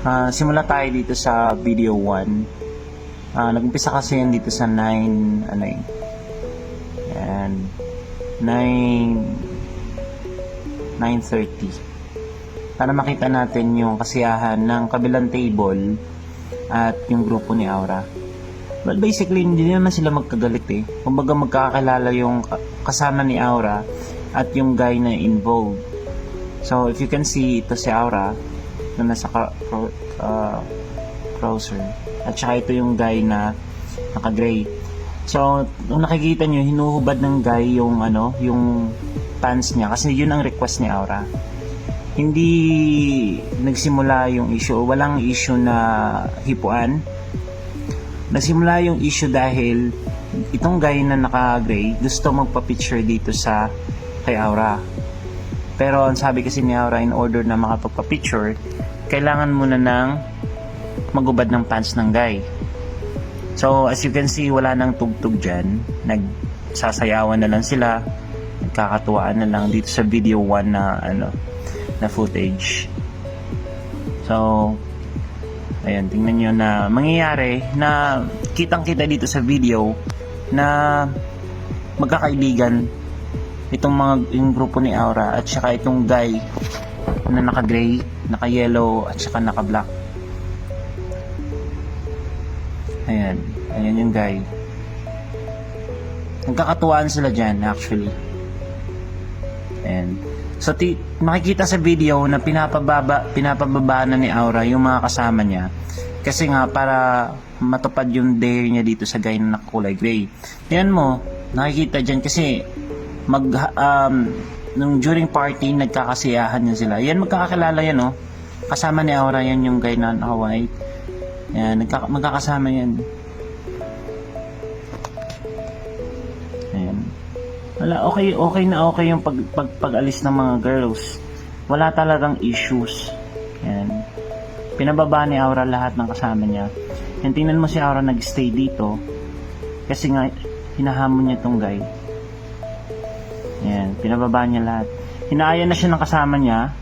Ah, simula tayo dito sa video 1. Ah, nag-umpisa kasi yan dito sa 9, ano eh. Yan. 9, 9.30. Para makita natin yung kasiyahan ng kabilang table at yung grupo ni Aura. Well, basically, hindi naman sila magkagalit eh. Kumbaga magkakakilala yung ka- kasama ni Aura at yung guy na involved. So, if you can see, ito si Aura na nasa ka- cro- uh, crosser. At saka ito yung guy na naka-gray. So, nung nakikita nyo, hinuhubad ng guy yung ano, yung pants niya kasi yun ang request ni Aura. Hindi nagsimula yung issue, walang issue na hipuan. Nagsimula yung issue dahil itong guy na naka-gray gusto magpa-picture dito sa kay Aura. Pero ang sabi kasi ni Aura in order na makapagpa-picture, kailangan muna ng magubad ng pants ng guy. So as you can see, wala nang tugtog dyan. Nagsasayawan na lang sila. Nagkakatuwaan na lang dito sa video 1 na ano na footage. So Ayan, tingnan nyo na mangyayari na kitang-kita dito sa video na magkakaibigan itong mga yung grupo ni Aura at saka itong guy na naka-gray, naka-yellow at saka naka-black. Ayan, ayan yung guy. Nagkakatuwaan sila dyan actually. Ayan. So, ti- makikita sa video na pinapababa, pinapababa na ni Aura yung mga kasama niya. Kasi nga, para matupad yung dare niya dito sa guy na nakakulay gray. Yan mo, nakikita dyan kasi mag, um, nung during party, nagkakasiyahan yan sila. Yan, magkakakilala yan, oh. Kasama ni Aura yan yung guy na naka-white. Yan, nagkaka- magkakasama yan. Wala, okay, okay na okay yung pag, pag, pag-alis ng mga girls. Wala talagang issues. Yan. Pinababa ni Aura lahat ng kasama niya. Yan, tingnan mo si Aura nag-stay dito. Kasi nga, hinahamon niya tong guy. Yan, pinababa niya lahat. Hinaaya na siya ng kasama niya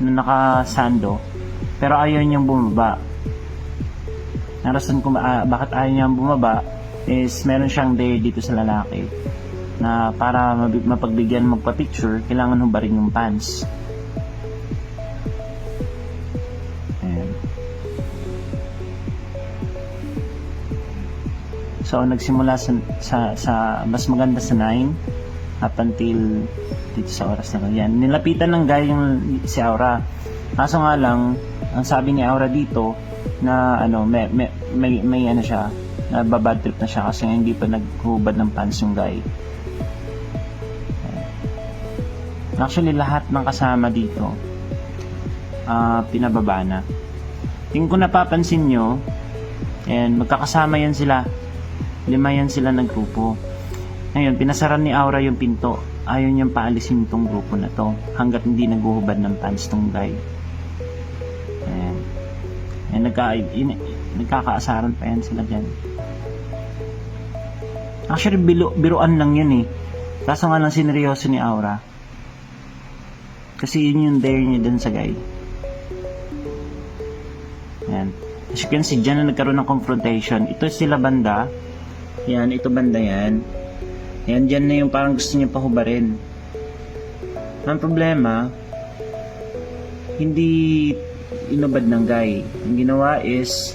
na nakasando. Pero ayaw niyang bumaba. Ang rason kung ah, bakit ayaw niyang bumaba is meron siyang dare dito sa lalaki na para mapagbigyan magpa-picture, kailangan hubarin yung pants. Ayan. So, nagsimula sa, sa, sa mas maganda sa 9 up until dito sa oras na. Yan. Nilapitan ng guy yung si Aura. Kaso nga lang, ang sabi ni Aura dito na ano, may, may, may, may ano siya, na babad trip na siya kasi hindi pa naghubad ng pants yung guy. Actually, lahat ng kasama dito, ah pinababa na. Yung kung napapansin nyo, and magkakasama yan sila. Lima yan sila ng grupo. Ngayon, pinasaran ni Aura yung pinto. Ayaw niyang paalisin tong grupo na to hanggat hindi naguhubad ng pants tong guy. Ayan. Ayan, nagka, in, nagkakaasaran pa yan sila dyan. Actually, bilo, biruan lang yun eh. Kaso nga lang sineryoso ni Aura. Kasi yun yung dare niya dun sa guy. Ayan. As you can see, dyan na nagkaroon ng confrontation. Ito sila banda. Yan, ito banda yan. Yan, dyan na yung parang gusto niya pahubarin. Ang problema, hindi inubad ng guy. Ang ginawa is,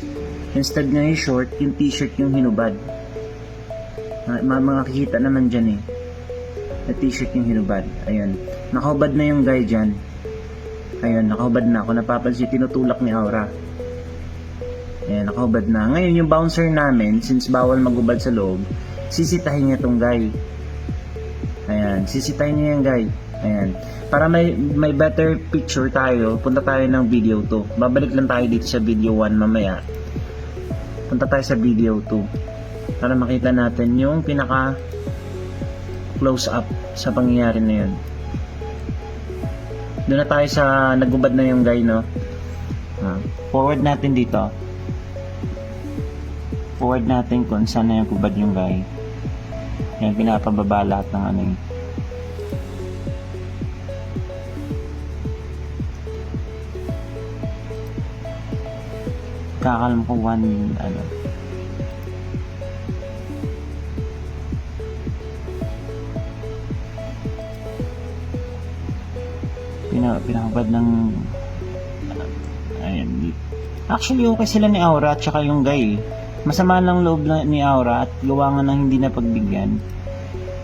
instead nga yung short, yung t-shirt yung hinubad. Ma- ma- makikita naman dyan eh. Na t-shirt yung hinubad. Ayun. Nakahubad na yung guy dyan. Ayun, nakahubad na. Kung napapansin, tinutulak ni Aura. Ayan, nakahubad na. Ngayon, yung bouncer namin, since bawal magubad sa loob, sisitahin niya tong guy. Ayan, sisitahin niya yung guy. Ayan. Para may may better picture tayo, punta tayo ng video 2. Babalik lang tayo dito sa video 1 mamaya. Punta tayo sa video 2. Para makita natin yung pinaka close up sa pangyayari na yun. Doon na tayo sa nagubad na yung guy, no? Forward natin dito. Forward natin kung saan na yung gubad yung guy. Yan, pinapababa lahat ng ano yun. kakalam ko one, ano, pina, pinakabad ng ayun di- actually okay sila ni Aura at saka yung guy. Masama lang loob na, ni Aura at gawa nga ng hindi na pagbigyan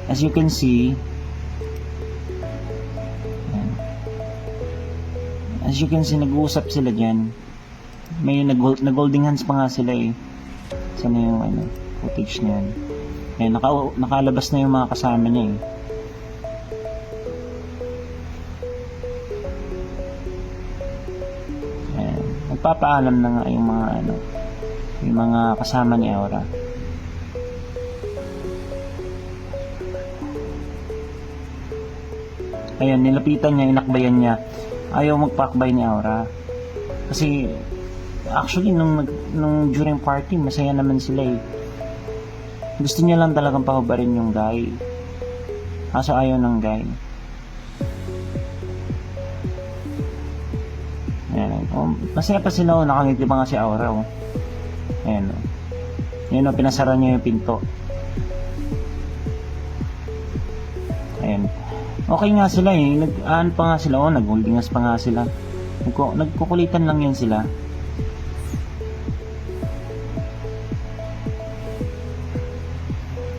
as you can see as you can see nag-uusap sila dyan. May nag, nag-holding hands pa nga sila eh. Sana yung ano, footage niyan eh, naka, nakalabas na yung mga kasama niya eh. Ayan. Nagpapaalam na nga yung mga ano, yung mga kasama ni Aura. Ayan, nilapitan niya, inakbayan niya. Ayaw magpakbay ni Aura. Kasi, actually, nung, nung during party, masaya naman sila eh. Gusto niya lang talagang pahubarin yung guy. Kaso ayaw ng guy. Ayan. Oh, masaya pa sila oh. Nakangiti pa nga si Aura oh. Ayan oh. Ayan oh, pinasara niya yung pinto. Ayan. Okay nga sila eh. Nag aan pa nga sila oh. Nagholdingas pa nga sila. Nagkukulitan lang yan sila.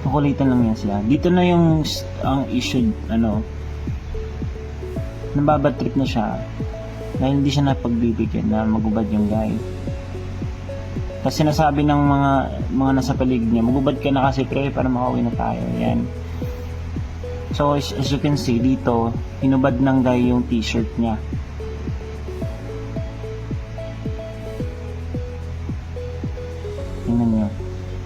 Kukulitan lang yan sila. Dito na yung ang issue ano nababad trip na siya dahil hindi siya napagbibigyan na magubad yung guy. Kasi sinasabi ng mga mga nasa paligid niya, magubad ka na kasi pre para makauwi na tayo. Yan. So as, as you can see dito, hinubad ng guy yung t-shirt niya. Tingnan niyo.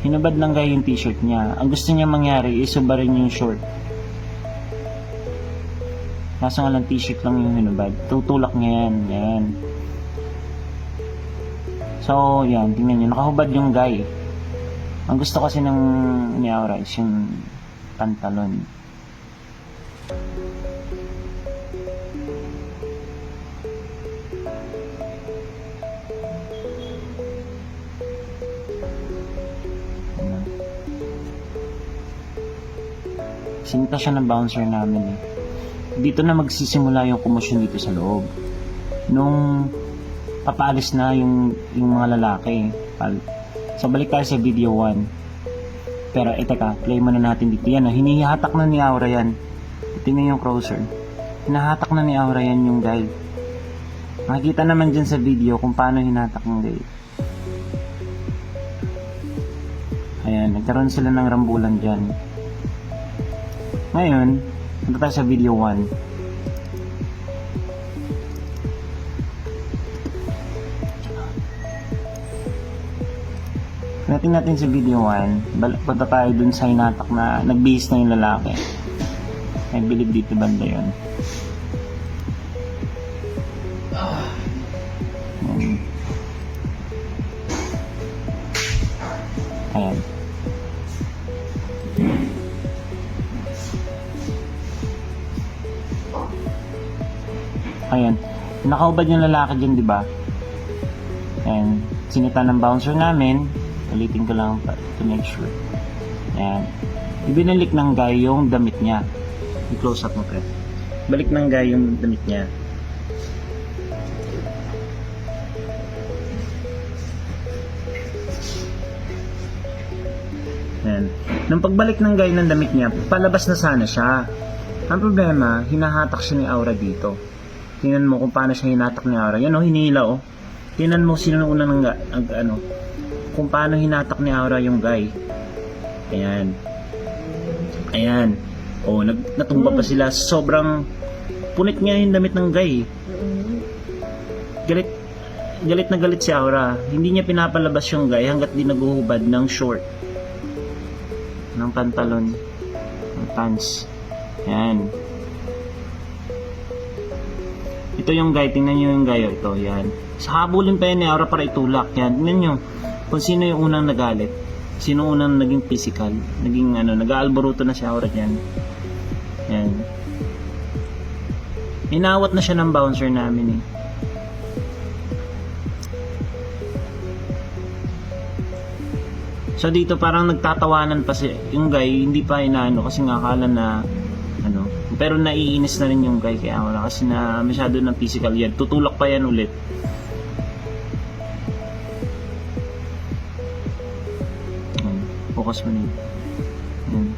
Hinubad ng guy yung t-shirt niya. Ang gusto niya mangyari, isubarin yung short. Kaso nga lang t-shirt lang yung hinubad. Tutulak niya yan. Yan. So, yan. Tingnan nyo. Nakahubad yung guy. Ang gusto kasi ng ni Aura is yung pantalon. Sinita siya ng bouncer namin eh dito na magsisimula yung komosyon dito sa loob. Nung papaalis na yung, yung mga lalaki. So balik tayo sa video 1. Pero eh teka, play muna natin dito. Yan, oh, hinihatak na ni Aura yan. Tingnan yung crosser. Hinahatak na ni Aura yan yung guy. Makikita naman dyan sa video kung paano hinatak ng guy. Ayan, nagkaroon sila ng rambulan dyan. Ngayon, Punta tayo sa video 1. Pagdating natin sa video 1, bal- punta tayo dun sa hinatak na nagbihis na yung lalaki. I believe dito banda yun. Ayan. Ayan. Ayan. Nakaubad yung lalaki dyan, di ba? Ayan. Sinita ng bouncer namin. Ulitin ko lang to make sure. Ayan. Ibinalik ng guy yung damit niya. I-close up mo, pre. Balik ng guy yung damit niya. Ayan. Nung pagbalik ng guy ng damit niya, palabas na sana siya. Ang problema, hinahatak siya ni Aura dito. Tingnan mo kung paano siya hinatak ni Aura. Yan o, hinila o. Tingnan mo sino unang nang, ano, kung paano hinatak ni Aura yung guy. Ayan. Ayan. O, nag, natumba pa sila. Sobrang punit nga yung damit ng guy. Galit, galit na galit si Aura. Hindi niya pinapalabas yung guy hanggat di naguhubad ng short. Ng pantalon. Ng pants. Ayan. Ito yung guy, tingnan nyo yung guy, oh, ito, yan. Sa habulin pa yan ni Aura para itulak, yan. Tingnan nyo, kung sino yung unang nagalit. Sino unang naging physical, naging ano, nag-aalboruto na si Aura dyan. Yan. Inawat na siya ng bouncer namin eh. So dito parang nagtatawanan pa si yung guy, hindi pa inaano kasi nga akala na ano, pero naiinis na rin yung guy kaya wala kasi na masyado ng physical yan. Tutulak pa yan ulit. Focus mo yun. Ayan.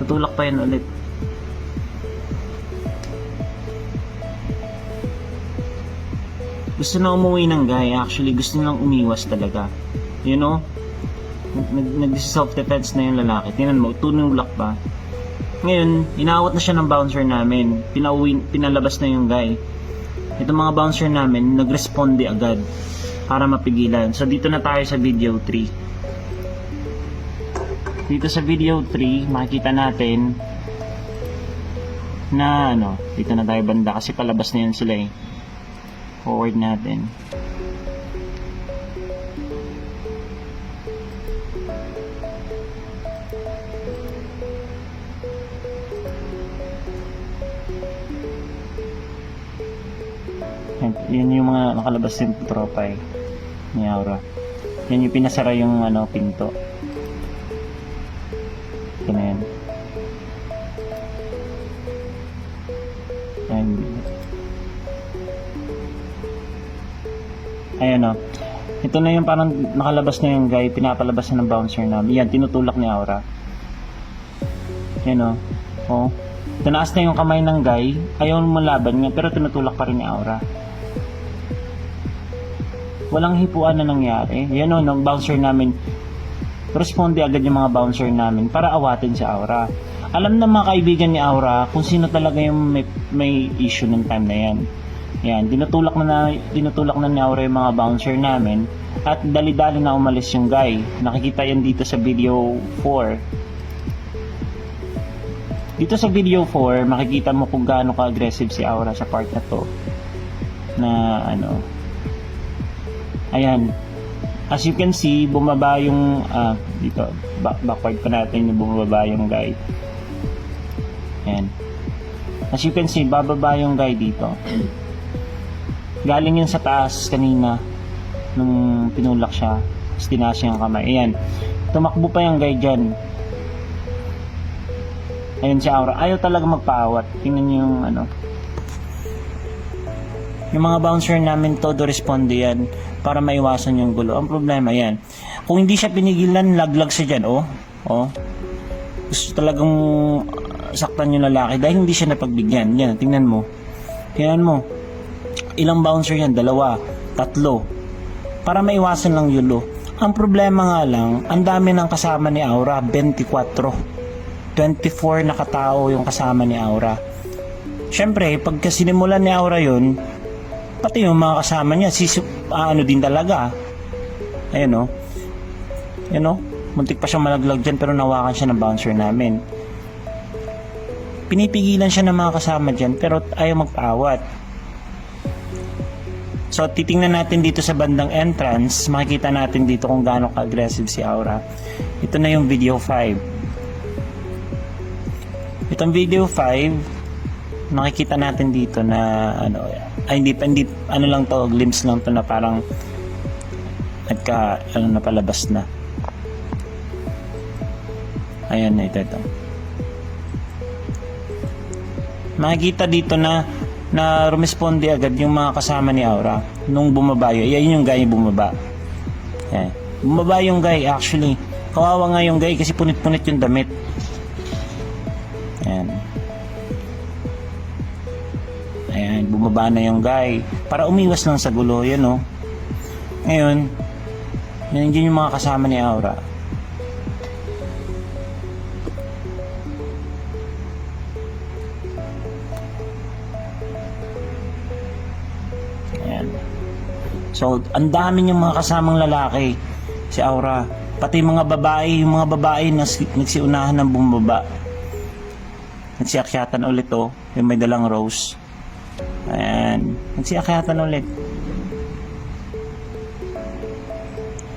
Tutulak pa yan ulit. gusto na umuwi ng guy. Actually, gusto nilang umiwas talaga. You know? Nag, nag self-defense na yung lalaki. Tingnan mo, tunulak pa. Ngayon, inaawat na siya ng bouncer namin. Pinauwi, pinalabas na yung guy. Itong mga bouncer namin, nag-responde agad para mapigilan. So, dito na tayo sa video 3. Dito sa video 3, makikita natin na ano, dito na tayo banda kasi palabas na yan sila eh forward natin. Yan, yun yung mga nakalabas yung tropa eh. Ni Aura. Yan yung pinasara yung ano, pinto. Ito na yan. Ayan. Ayan o. Ito na yung parang nakalabas na yung guy, pinapalabas na ng bouncer namin. Yan, tinutulak ni Aura. Yan o. Oh. Tinaas na yung kamay ng guy. Ayaw mo laban niya, pero tinutulak pa rin ni Aura. Walang hipuan na nangyari. Yan o, ng bouncer namin. Responde agad yung mga bouncer namin para awatin si Aura. Alam ng mga kaibigan ni Aura kung sino talaga yung may, may issue ng time na yan. Yan, dinutulak na, na dinutulak na ni Aura yung mga bouncer namin at dali-dali na umalis yung guy. Nakikita yan dito sa video 4. Dito sa video 4, makikita mo kung gaano ka-aggressive si Aura sa part na to. Na ano. Ayan. As you can see, bumaba yung ah, dito, back, backward pa natin yung bumaba yung guy. Ayan. As you can see, bababa yung guy dito. Galing yun sa taas kanina nung pinulak siya. Tapos tinaas niya yung kamay. Ayan. Tumakbo pa yung guy dyan. Ayan si Aura. Ayaw talaga magpaawat. Tingnan niyo yung ano. Yung mga bouncer namin todo responde yan para maiwasan yung gulo. Ang problema yan. Kung hindi siya pinigilan, laglag siya dyan. Oh. Oh. Gusto talagang uh, saktan yung lalaki dahil hindi siya napagbigyan. Yan, tingnan mo. Tingnan mo. Ilang bouncer yan? Dalawa. Tatlo. Para maiwasan lang yulo. Ang problema nga lang, ang dami ng kasama ni Aura, 24. 24 na katao yung kasama ni Aura. Siyempre, pagka sinimulan ni Aura yun, pati yung mga kasama niya, si, ah, ano din talaga. Ayun o. Ayun o. Muntik pa siyang malaglag dyan pero nawakan siya ng bouncer namin. Pinipigilan siya ng mga kasama dyan pero ayaw magpaawat. So, titingnan natin dito sa bandang entrance, makikita natin dito kung gaano ka-aggressive si Aura. Ito na yung video 5. Itong video 5, makikita natin dito na ano, ay hindi, hindi ano lang to, glimpse lang to na parang nagka, ano na palabas na. Ayan na ito, ito. Makikita dito na na rumesponde agad yung mga kasama ni Aura nung bumaba yun. Yan yung guy bumaba. Yan. Bumaba yung guy actually. Kawawa nga yung guy kasi punit-punit yung damit. Bumaba na yung guy. Para umiwas lang sa gulo, yan oh. Ngayon, yan yun yung mga kasama ni Aura. Ayan. So, ang dami niyang mga kasamang lalaki si Aura. Pati mga babae, yung mga babae na si- nagsiunahan ng bumaba. Nagsiakyatan ulit to, yung may dalang rose. Ayan. Nagsiakyatan ulit.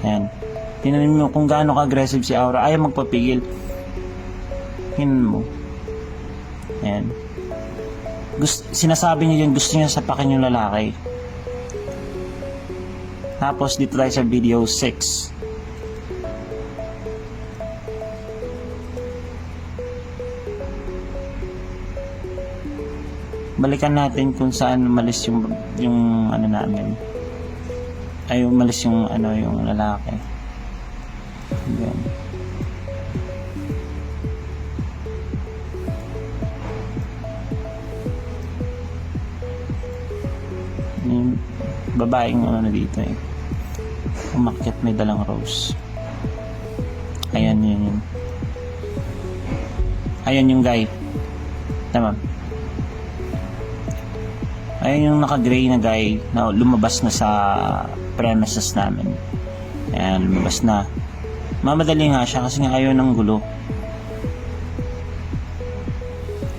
Ayan. Tingnan mo kung gaano ka-aggressive si Aura. Ayaw magpapigil. Tingnan mo. Ayan. Gust, sinasabi niya yun, gusto niya sapakin yung lalaki. Tapos dito tayo sa video 6. Balikan natin kung saan umalis yung yung ano namin. Ay umalis yung ano yung lalaki. Ayan. Yung babaeng ano na dito eh. Umakyat may dalang rose. Ayan yun yun. Ayan yung guy. Tama. Ayan yung naka-gray na guy na lumabas na sa premises namin. Ayan, lumabas na. Mamadali nga siya kasi nga ayaw ng gulo.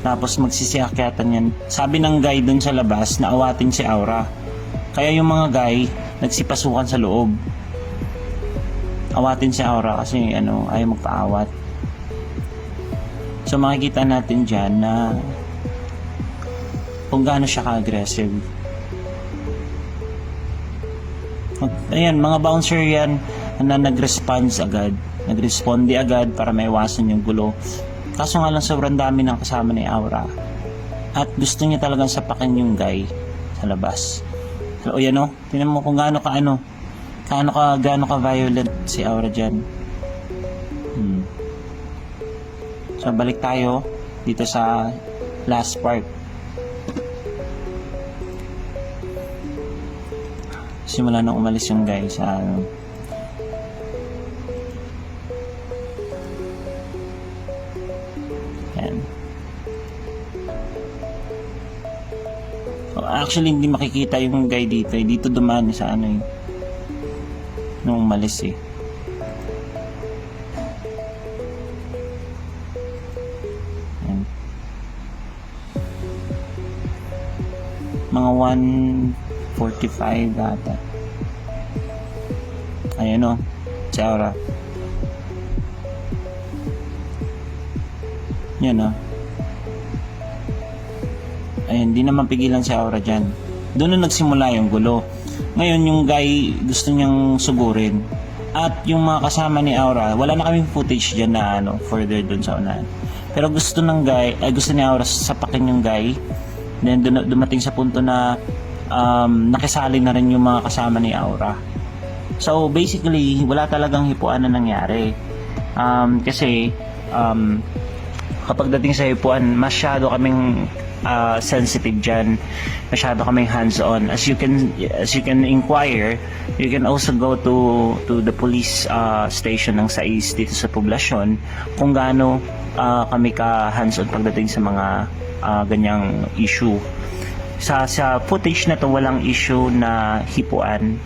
Tapos magsisiakyatan yan. Sabi ng guy dun sa labas na awatin si Aura. Kaya yung mga guy nagsipasukan sa loob. Awatin si Aura kasi ano, ayaw magpaawat. So makikita natin dyan na kung gaano siya ka-aggressive. Ayan, mga bouncer yan na nag-response agad. Nag-responde agad para maiwasan yung gulo. Kaso nga lang sobrang dami ng kasama ni Aura. At gusto niya talagang sapakin yung guy sa labas. So, o yan o. Tingnan mo kung gaano ka ano. Gaano ka, gaano ka violent si Aura dyan. Hmm. So, balik tayo dito sa last part. Simula nung umalis yung guy sa ano, Yan. So, actually, hindi makikita yung guy dito. Eh. Dito dumaan sa ano eh. Nung umalis eh. Mga 145 ata. Ayan o. Si Aura. Yan o. Ayun, di naman pigilan si Aura dyan. Doon na nagsimula yung gulo. Ngayon, yung guy gusto niyang sugurin. At yung mga kasama ni Aura, wala na kaming footage dyan na ano, further doon sa unahan. Pero gusto ng guy, ay gusto ni Aura sapakin yung guy. Then dumating sa punto na um, nakisali na rin yung mga kasama ni Aura. So basically, wala talagang hipuan na nangyari. Um, kasi um, kapag dating sa hipuan, masyado kaming uh, sensitive dyan. Masyado kaming hands-on. As you can as you can inquire, you can also go to to the police uh, station ng SAIS dito sa poblasyon kung gaano uh, kami ka hands-on pagdating sa mga uh, ganyang issue. Sa sa footage na to walang issue na hipuan.